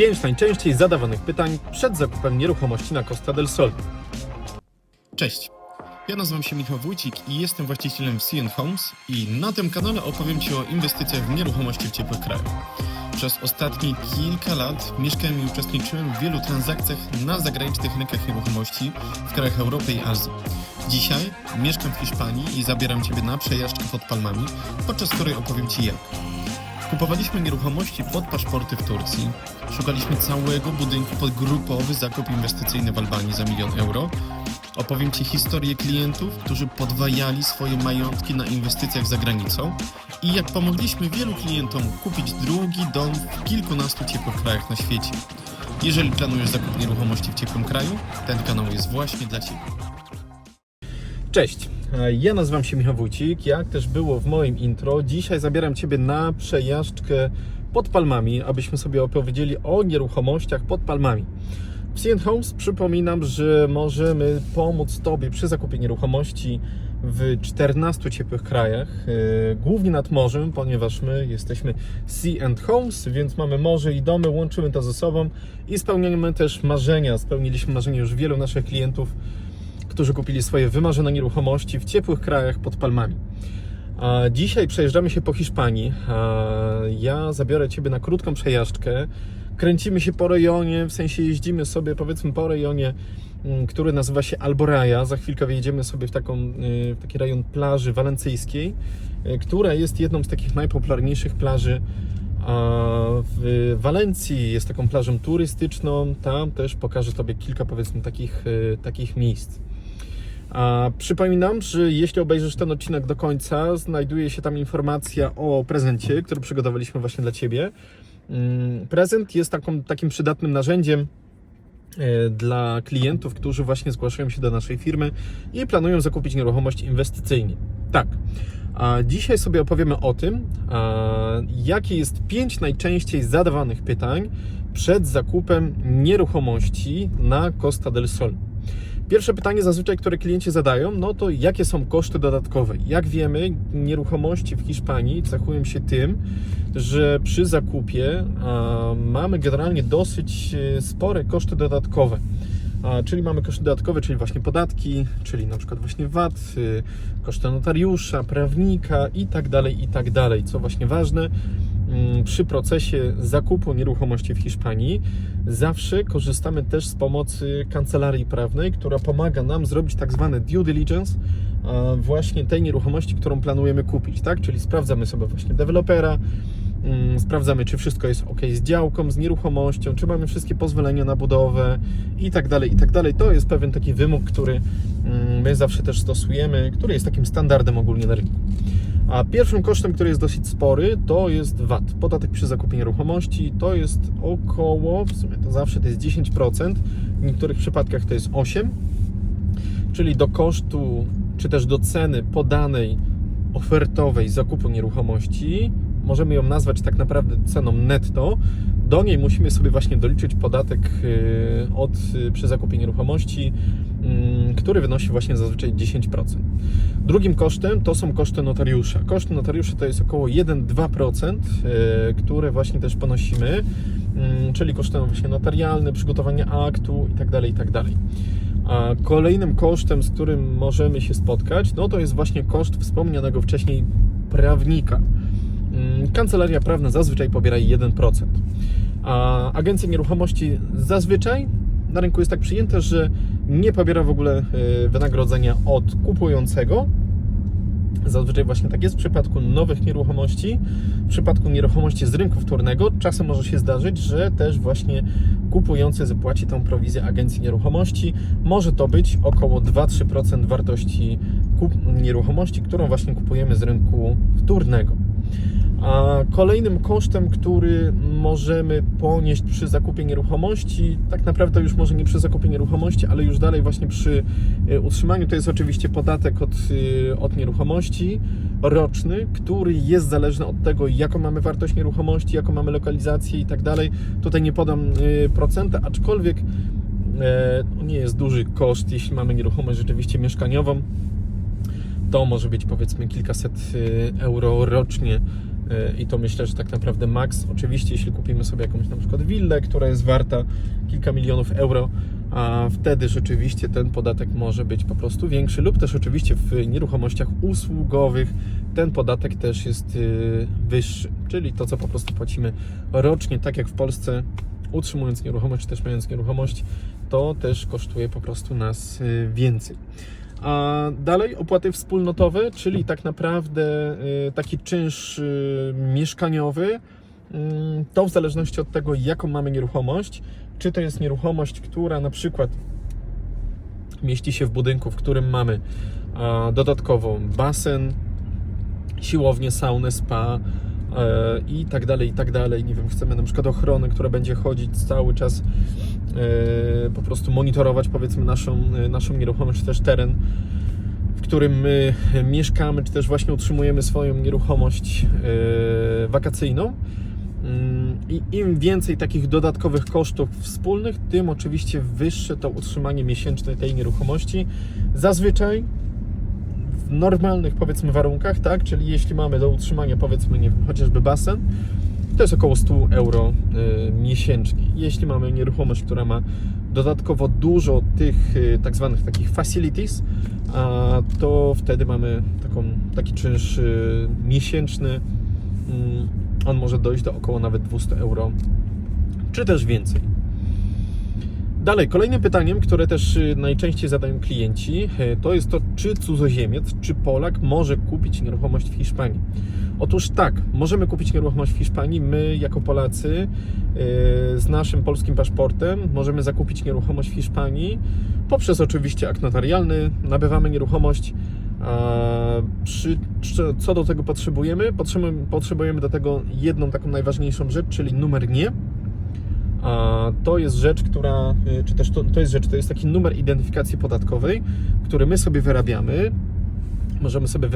5 najczęściej zadawanych pytań przed zakupem nieruchomości na Costa del Sol. Cześć, ja nazywam się Michał Wójcik i jestem właścicielem CN Homes i na tym kanale opowiem Ci o inwestycjach w nieruchomości w ciepłych krajach. Przez ostatnie kilka lat mieszkałem i uczestniczyłem w wielu transakcjach na zagranicznych rynkach nieruchomości w krajach Europy i Azji. Dzisiaj mieszkam w Hiszpanii i zabieram Ciebie na przejażdżkę pod palmami, podczas której opowiem Ci jak. Kupowaliśmy nieruchomości pod paszporty w Turcji, szukaliśmy całego budynku pod grupowy zakup inwestycyjny w Albanii za milion euro, Opowiem Ci historię klientów, którzy podwajali swoje majątki na inwestycjach za granicą i jak pomogliśmy wielu klientom kupić drugi dom w kilkunastu ciepłych krajach na świecie. Jeżeli planujesz zakup nieruchomości w ciepłym kraju, ten kanał jest właśnie dla Ciebie. Cześć, ja nazywam się Michał Wójcik, jak też było w moim intro. Dzisiaj zabieram Ciebie na przejażdżkę pod palmami, abyśmy sobie opowiedzieli o nieruchomościach pod palmami. W CN Homes przypominam, że możemy pomóc Tobie przy zakupie nieruchomości w 14 ciepłych krajach, e, głównie nad morzem, ponieważ my jesteśmy Sea Homes, więc mamy morze i domy, łączymy to ze sobą i spełniamy też marzenia. Spełniliśmy marzenia już wielu naszych klientów, którzy kupili swoje wymarzone nieruchomości w ciepłych krajach pod palmami. Dzisiaj przejeżdżamy się po Hiszpanii. Ja zabiorę Ciebie na krótką przejażdżkę. Kręcimy się po rejonie, w sensie jeździmy sobie powiedzmy po rejonie, mm, który nazywa się Alboraja. Za chwilkę wjedziemy sobie w, taką, y, w taki rejon plaży walencyjskiej, y, która jest jedną z takich najpopularniejszych plaży w Walencji jest taką plażą turystyczną. Tam też pokażę Tobie kilka powiedzmy takich, y, takich miejsc. A przypominam, że jeśli obejrzysz ten odcinek do końca, znajduje się tam informacja o prezencie, który przygotowaliśmy właśnie dla Ciebie. Mm, Prezent jest taką, takim przydatnym narzędziem e, dla klientów, którzy właśnie zgłaszają się do naszej firmy i planują zakupić nieruchomość inwestycyjnie. Tak. A dzisiaj sobie opowiemy o tym, jakie jest pięć najczęściej zadawanych pytań przed zakupem nieruchomości na Costa del Sol. Pierwsze pytanie zazwyczaj, które klienci zadają, no to jakie są koszty dodatkowe? Jak wiemy, nieruchomości w Hiszpanii cechują się tym, że przy zakupie mamy generalnie dosyć e, spore koszty dodatkowe. Czyli mamy koszty dodatkowe, czyli właśnie podatki, czyli na przykład właśnie VAT, y, koszty notariusza, prawnika i tak dalej, i tak dalej. Co właśnie ważne, przy procesie zakupu nieruchomości w Hiszpanii zawsze korzystamy też z pomocy kancelarii prawnej, która pomaga nam zrobić tak zwane due diligence właśnie tej nieruchomości, którą planujemy kupić, tak? Czyli sprawdzamy sobie właśnie dewelopera, mm, sprawdzamy, czy wszystko jest ok z działką, z nieruchomością, czy mamy wszystkie pozwolenia na budowę i tak dalej, i tak dalej. To jest pewien taki wymóg, który mm, my zawsze też stosujemy, który jest takim standardem ogólnie na rynku. A pierwszym kosztem, który jest dosyć spory, to jest VAT. Podatek przy zakupie nieruchomości to jest około, w sumie to zawsze to jest 10%, w niektórych przypadkach to jest 8%, czyli do kosztu, czy też do ceny podanej ofertowej zakupu nieruchomości, możemy ją nazwać tak naprawdę ceną netto. Do niej musimy sobie właśnie doliczyć podatek y, od, y, przy zakupie nieruchomości, który wynosi właśnie zazwyczaj 10%. Drugim kosztem to są koszty notariusza. Koszty notariusza to jest około 1-2%, y, które właśnie też ponosimy, mm, czyli koszty właśnie notarialne, przygotowanie aktu itd. itd. A kolejnym kosztem, z którym możemy się spotkać, no to jest właśnie koszt wspomnianego wcześniej prawnika. Mm, Kancelaria prawna zazwyczaj pobiera 1%. A agencja nieruchomości zazwyczaj na rynku jest tak przyjęte, że nie pobiera w ogóle y, wynagrodzenia od kupującego. Zazwyczaj właśnie tak jest w przypadku nowych nieruchomości. W przypadku nieruchomości z rynku wtórnego czasem może się zdarzyć, że też właśnie kupujący zapłaci tą prowizję agencji nieruchomości. Może to być około 2-3% wartości nieruchomości, którą właśnie kupujemy z rynku wtórnego. A kolejnym kosztem, który możemy ponieść przy zakupie nieruchomości, tak naprawdę już może nie przy zakupie nieruchomości, ale już dalej właśnie przy e, utrzymaniu, to jest oczywiście podatek od, e, od nieruchomości roczny, który jest zależny od tego, jaką mamy wartość nieruchomości, jaką mamy lokalizację i tak dalej. Tutaj nie podam e, procenta, aczkolwiek nie jest duży koszt, jeśli mamy nieruchomość rzeczywiście mieszkaniową to może być powiedzmy kilkaset y, euro rocznie I to myślę, że tak naprawdę maks. Oczywiście, jeśli kupimy sobie jakąś na przykład willę, która jest warta kilka milionów euro, a wtedy rzeczywiście ten podatek może być po prostu większy, lub też oczywiście w nieruchomościach usługowych ten podatek też jest y, wyższy, czyli to, co po prostu płacimy rocznie, tak jak w Polsce, utrzymując nieruchomość, czy też mając nieruchomość, to też kosztuje po prostu nas y, więcej. A dalej opłaty wspólnotowe, czyli tak naprawdę y, taki czynsz y, mieszkaniowy, Mm, to w zależności od tego, jaką mamy nieruchomość, czy to jest nieruchomość, która na przykład mieści się w budynku, w którym mamy dodatkowo basen, siłownię, saunę, spa i tak dalej, i tak dalej. Nie wiem, chcemy na przykład ochronę, która będzie chodzić cały czas, e, po prostu monitorować powiedzmy naszą, e, naszą nieruchomość, czy też teren, w którym my mieszkamy, czy też właśnie utrzymujemy swoją nieruchomość e, wakacyjną. Mm, I im więcej takich dodatkowych kosztów wspólnych, tym oczywiście wyższe to utrzymanie miesięczne tej nieruchomości. Zazwyczaj normalnych powiedzmy warunkach, tak, czyli jeśli mamy do utrzymania powiedzmy, nie wiem, chociażby basen, to jest około 100 euro y, miesięcznie. Jeśli mamy nieruchomość, która ma dodatkowo dużo tych y, tak zwanych takich facilities, a to wtedy mamy taką, taki czynsz y, miesięczny. Mm, on może dojść do około nawet 200 euro, czy też więcej. Dalej, kolejnym pytaniem, które też y, najczęściej zadają klienci, y, to jest to, czy cudzoziemiec, czy Polak może kupić nieruchomość w Hiszpanii. Otóż tak, możemy kupić nieruchomość w Hiszpanii. My, jako Polacy, y, z naszym polskim paszportem, możemy zakupić nieruchomość w Hiszpanii poprzez oczywiście akt notarialny. Nabywamy nieruchomość. A przy, co do tego potrzebujemy? Potrzebujemy, potrzebujemy do tego jedną taką najważniejszą rzecz, czyli numer nie. A to jest rzecz, która, y, czy też to, to jest rzecz, to jest taki numer identyfikacji podatkowej, który my sobie wyrabiamy. Możemy sobie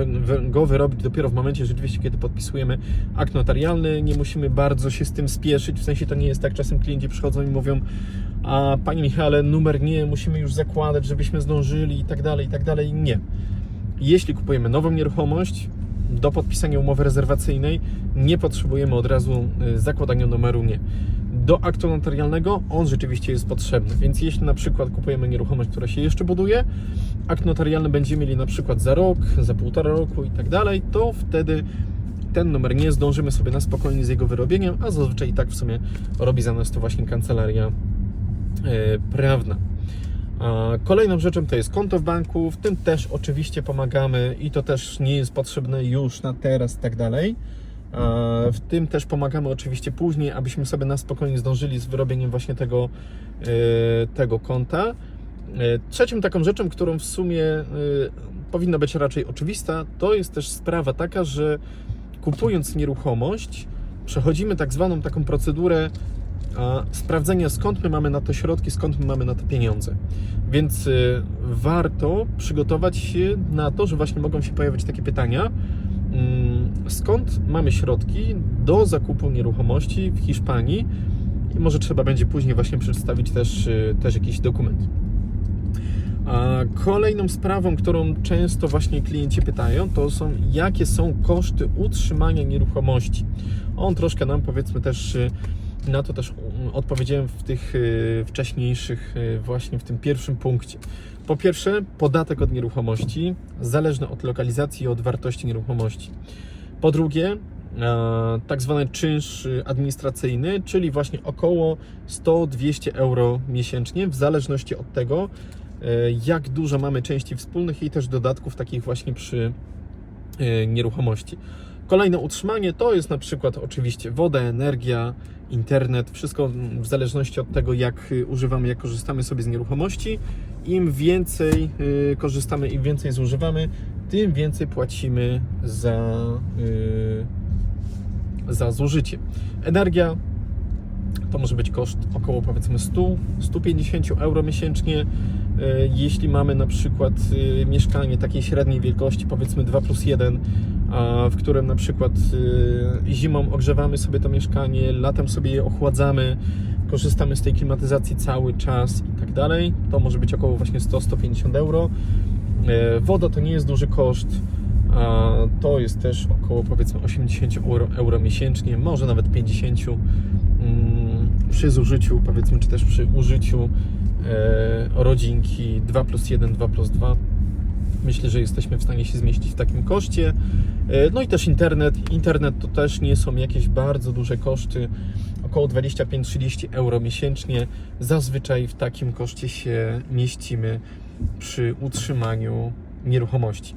go wyrobić dopiero w momencie, rzeczywiście, kiedy podpisujemy akt notarialny. Nie musimy bardzo się z tym spieszyć. W sensie to nie jest tak, czasem klienci przychodzą i mówią, a Panie Michale, numer nie, musimy już zakładać, żebyśmy zdążyli i tak dalej, i tak dalej. Nie. Jeśli kupujemy nową nieruchomość, do podpisania umowy rezerwacyjnej nie potrzebujemy od razu y, zakładania numeru nie. Do aktu notarialnego on rzeczywiście jest potrzebny, więc jeśli na przykład kupujemy nieruchomość, która się jeszcze buduje, akt notarialny będziemy mieli na przykład za rok, za półtora roku i tak dalej, to wtedy ten numer nie zdążymy sobie na spokojnie z jego wyrobieniem, a zazwyczaj i tak w sumie robi za nas to właśnie kancelaria e, prawna. Kolejną rzeczą to jest konto w banku, w tym też oczywiście pomagamy i to też nie jest potrzebne już na teraz i tak dalej. W tym też pomagamy oczywiście później, abyśmy sobie na spokojnie zdążyli z wyrobieniem właśnie tego, e, tego konta. E, Trzecią taką rzeczą, którą w sumie e, powinna być raczej oczywista, to jest też sprawa taka, że kupując nieruchomość, przechodzimy tak zwaną taką procedurę sprawdzenia skąd my mamy na to środki, skąd my mamy na to pieniądze. Więc y, warto przygotować się na to, że właśnie mogą się pojawić takie pytania, mm, skąd mamy środki do zakupu nieruchomości w Hiszpanii i może trzeba będzie później właśnie przedstawić też, y, też jakiś dokument. A kolejną sprawą, którą często właśnie klienci pytają, to są jakie są koszty utrzymania nieruchomości. On troszkę nam powiedzmy też y, na to też mm, odpowiedziałem w tych y, wcześniejszych, y, właśnie w tym pierwszym punkcie. Po pierwsze, podatek od nieruchomości, zależny od lokalizacji i od wartości nieruchomości. Po drugie, e, tak zwany czynsz y, administracyjny, czyli właśnie około 100-200 euro miesięcznie, w zależności od tego, e, jak dużo mamy części wspólnych i też dodatków takich właśnie przy e, nieruchomości. Kolejne utrzymanie to jest na przykład oczywiście woda, energia, internet, wszystko w zależności od tego, jak y, używamy, jak korzystamy sobie z nieruchomości. Im więcej y, korzystamy, im więcej zużywamy, tym więcej płacimy za, y, za zużycie. Energia to może być koszt około powiedzmy 100-150 euro miesięcznie. E, Jeśli mamy na przykład e, mieszkanie takiej średniej wielkości, powiedzmy 2 plus 1, a w którym na przykład e, zimą ogrzewamy sobie to mieszkanie, latem sobie je ochładzamy, korzystamy z tej klimatyzacji cały czas i tak dalej, to może być około właśnie 100-150 euro. E, Woda to nie jest duży koszt. to jest też około powiedzmy 80 euro, euro miesięcznie, może nawet 50 mm, przy zużyciu powiedzmy, czy też przy użyciu e, rodzinki 2 plus 1, 2 plus 2 myślę, że jesteśmy w stanie się zmieścić w takim koszcie. E, No i też internet. Internet to też nie są jakieś bardzo duże koszty, około 25-30 euro miesięcznie. Zazwyczaj w takim koszcie się mieścimy przy utrzymaniu nieruchomości.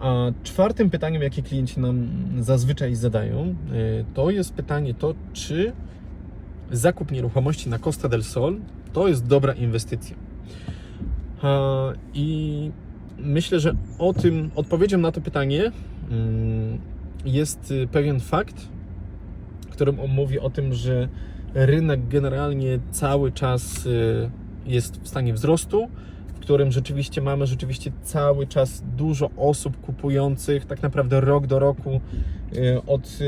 A czwartym pytaniem, jakie klienci nam zazwyczaj zadają, e, to jest pytanie to, czy zakup nieruchomości na Costa del Sol to jest dobra inwestycja. A, I myślę, że o tym, odpowiedzią na to pytanie mm, jest y, pewien fakt, którym on mówi o tym, że rynek generalnie cały czas y, jest w stanie wzrostu, w którym rzeczywiście mamy rzeczywiście cały czas dużo osób kupujących, tak naprawdę rok do roku y, od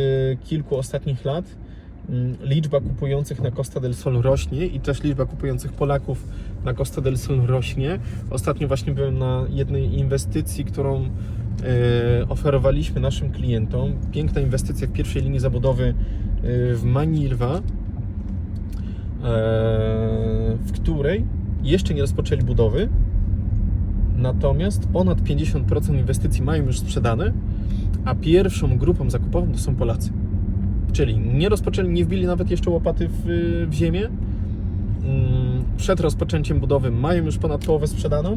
kilku ostatnich lat. Mm, Liczba kupujących na Costa del Sol rośnie i też liczba kupujących Polaków na Costa del Sol rośnie. Ostatnio właśnie byłem na jednej inwestycji, którą e, oferowaliśmy naszym klientom. Piękna inwestycja w pierwszej linii zabudowy e, w Manilwa, e, w której jeszcze nie rozpoczęli budowy, natomiast ponad 50% inwestycji mają już sprzedane, a pierwszą grupą zakupową to są Polacy. Czyli nie rozpoczęli, nie wbili nawet jeszcze łopaty w, w ziemię. Mm, Przed rozpoczęciem budowy mają już ponad połowę sprzedaną,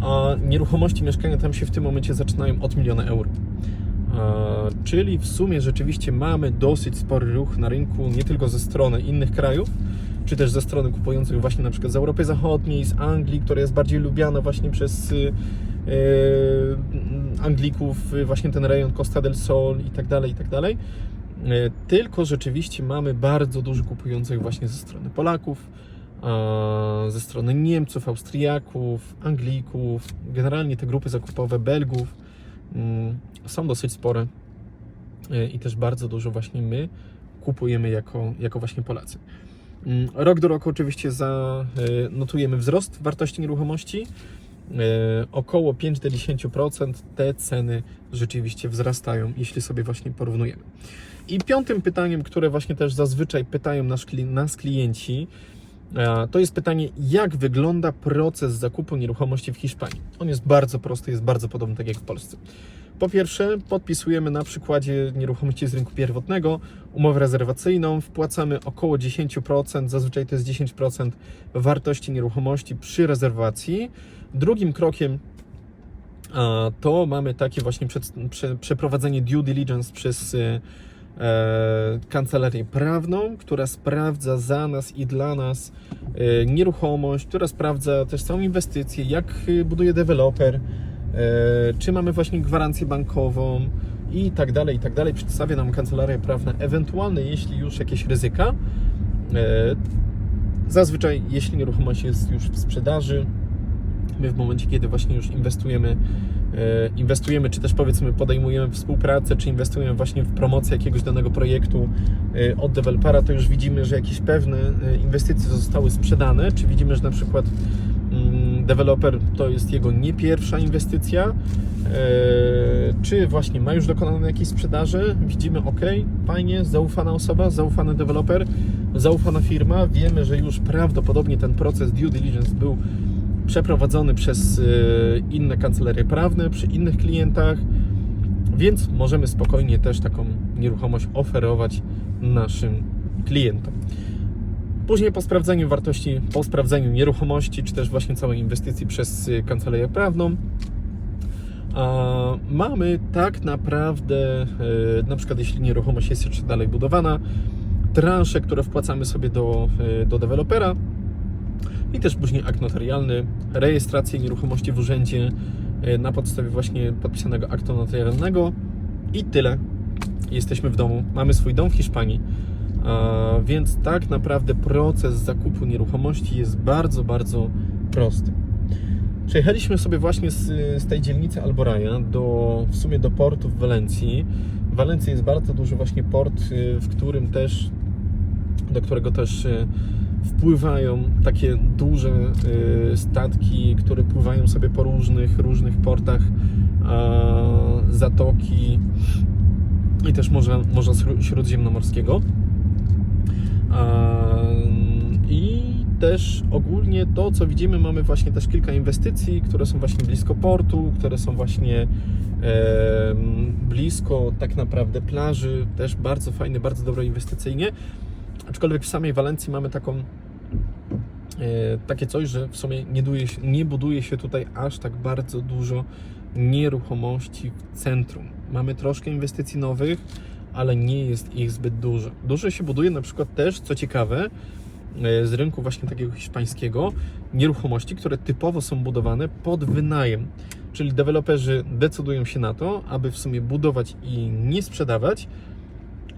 a nieruchomości mieszkania tam się w tym momencie zaczynają od miliona euro. Czyli w sumie rzeczywiście mamy dosyć spory ruch na rynku, nie tylko ze strony innych krajów, czy też ze strony kupujących właśnie na przykład z Europy Zachodniej, z Anglii, która jest bardziej lubiana właśnie przez y, y, Anglików, y, właśnie ten rejon Costa del Sol i tak dalej, i tak dalej. Tylko rzeczywiście mamy bardzo dużo kupujących właśnie ze strony Polaków, ze strony Niemców, Austriaków, Anglików, generalnie te grupy zakupowe Belgów mm, są dosyć spore i też bardzo dużo właśnie my kupujemy jako, jako właśnie Polacy. Mm, Rok do roku oczywiście za, y, notujemy wzrost wartości nieruchomości. Y, Około 5-10% te ceny rzeczywiście wzrastają, jeśli sobie właśnie porównujemy. I piątym pytaniem, które właśnie też zazwyczaj pytają kli- nas klienci, e, to jest pytanie, jak wygląda proces zakupu nieruchomości w Hiszpanii. On jest bardzo prosty, jest bardzo podobny tak jak w Polsce. Po pierwsze, podpisujemy na przykładzie nieruchomości z rynku pierwotnego umowę rezerwacyjną, wpłacamy około 10%, zazwyczaj to jest 10% wartości nieruchomości przy rezerwacji. Drugim krokiem to mamy takie właśnie przeprowadzenie due diligence przez e, e, kancelarię prawną, która sprawdza za nas i dla nas e, nieruchomość, która sprawdza też całą inwestycję, jak buduje deweloper, czy mamy właśnie gwarancję bankową i tak dalej, i tak dalej. Przedstawia nam kancelaria prawna ewentualne, jeśli już jakieś ryzyka. E, Zazwyczaj, jeśli nieruchomość jest już w sprzedaży, my w momencie, kiedy właśnie już inwestujemy, e, inwestujemy, czy też powiedzmy podejmujemy współpracę, czy inwestujemy właśnie w promocję jakiegoś danego projektu e, od dewelopera, to już widzimy, że jakieś pewne inwestycje zostały sprzedane, czy widzimy, że na przykład deweloper to jest jego nie pierwsza inwestycja, e, czy właśnie ma już dokonane jakiejś sprzedaży, widzimy, ok, fajnie, zaufana osoba, zaufany deweloper, zaufana firma, wiemy, że już prawdopodobnie ten proces due diligence był przeprowadzony przez e, inne kancelarie prawne, przy innych klientach, więc możemy spokojnie też taką nieruchomość oferować naszym klientom. Później po sprawdzeniu wartości, po sprawdzeniu nieruchomości, czy też właśnie całej inwestycji przez y, kancelarię prawną, a mamy tak naprawdę, y, na przykład jeśli nieruchomość jest jeszcze dalej budowana, transze, które wpłacamy sobie do, y, do dewelopera i też później akt notarialny, rejestrację nieruchomości w urzędzie na podstawie właśnie podpisanego aktu notarialnego i tyle. Jesteśmy w domu, mamy swój dom w Hiszpanii. Więc tak naprawdę proces zakupu nieruchomości jest bardzo, bardzo prosty. Przejechaliśmy sobie właśnie z, z tej dzielnicy Alboraja do, w sumie do portu w Walencji. W Walencji jest bardzo duży właśnie port, y, w którym też, do którego też y, wpływają takie duże y, statki, które pływają sobie po różnych, różnych portach zatoki i też Morza, Morza Śró- Śródziemnomorskiego. I też ogólnie to, co widzimy, mamy właśnie też kilka inwestycji, które są właśnie blisko portu, które są właśnie blisko tak naprawdę plaży, też bardzo fajne, bardzo dobre inwestycyjnie. Aczkolwiek w samej Walencji mamy taką e, takie coś, że w sumie nie, duje, nie buduje się tutaj aż tak bardzo dużo nieruchomości w centrum. Mamy troszkę inwestycji nowych, ale nie jest ich zbyt dużo. Dużo się buduje na przykład też, co ciekawe, e, z rynku właśnie takiego hiszpańskiego, nieruchomości, które typowo są budowane pod wynajem. Czyli deweloperzy decydują się na to, aby w sumie budować i nie sprzedawać,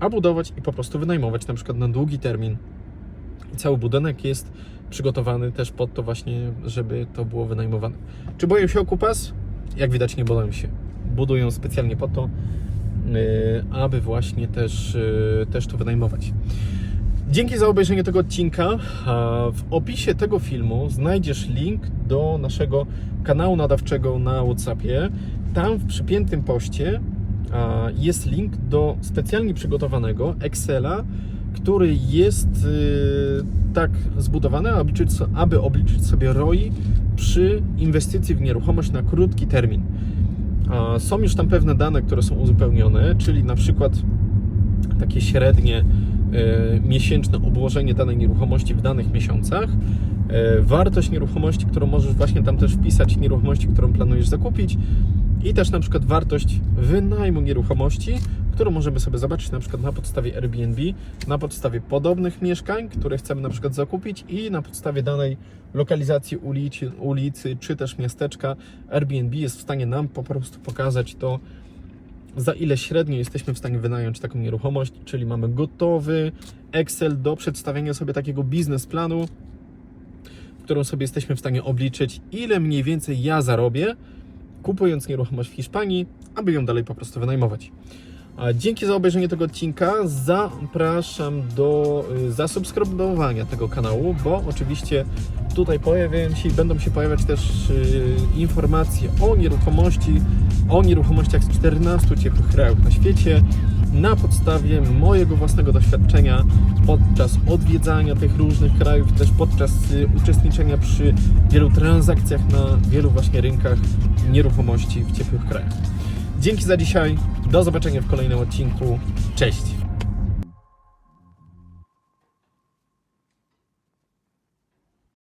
a budować i po prostu wynajmować na przykład na długi termin. I cały budynek jest przygotowany też pod to właśnie, żeby to było wynajmowane. Czy boją się okupas? Jak widać nie boją się. Budują specjalnie po to, aby właśnie też, yy, też to wynajmować. Dzięki za obejrzenie tego odcinka. W opisie tego filmu znajdziesz link do naszego kanału nadawczego na WhatsAppie. Tam w przypiętym poście jest link do specjalnie przygotowanego Excela, który jest y, tak zbudowany, aby obliczyć sobie ROI przy inwestycji w nieruchomość na krótki termin. Są już tam pewne dane, które są uzupełnione, czyli na przykład takie średnie e, miesięczne obłożenie danej nieruchomości w danych miesiącach, e, wartość nieruchomości, którą możesz właśnie tam też wpisać, nieruchomości, którą planujesz zakupić i też na przykład wartość wynajmu nieruchomości, którą możemy sobie zobaczyć na przykład na podstawie Airbnb, na podstawie podobnych mieszkań, które chcemy na przykład zakupić i na podstawie danej lokalizacji ulicy, ulicy czy też miasteczka Airbnb jest w stanie nam po prostu pokazać to, za ile średnio jesteśmy w stanie wynająć taką nieruchomość, czyli mamy gotowy Excel do przedstawienia sobie takiego biznesplanu, w którym sobie jesteśmy w stanie obliczyć, ile mniej więcej ja zarobię, kupując nieruchomość w Hiszpanii, aby ją dalej po prostu wynajmować. Dzięki za obejrzenie tego odcinka. Zapraszam do y, zasubskrybowania tego kanału, bo oczywiście tutaj pojawiają się i będą się pojawiać też y, informacje o nieruchomości, o nieruchomościach z 14 ciepłych krajów na świecie na podstawie mojego własnego doświadczenia podczas odwiedzania tych różnych krajów, też podczas y, uczestniczenia przy wielu transakcjach na wielu właśnie rynkach nieruchomości w ciepłych krajach. Dzięki za dzisiaj. Do zobaczenia w kolejnym odcinku. Cześć.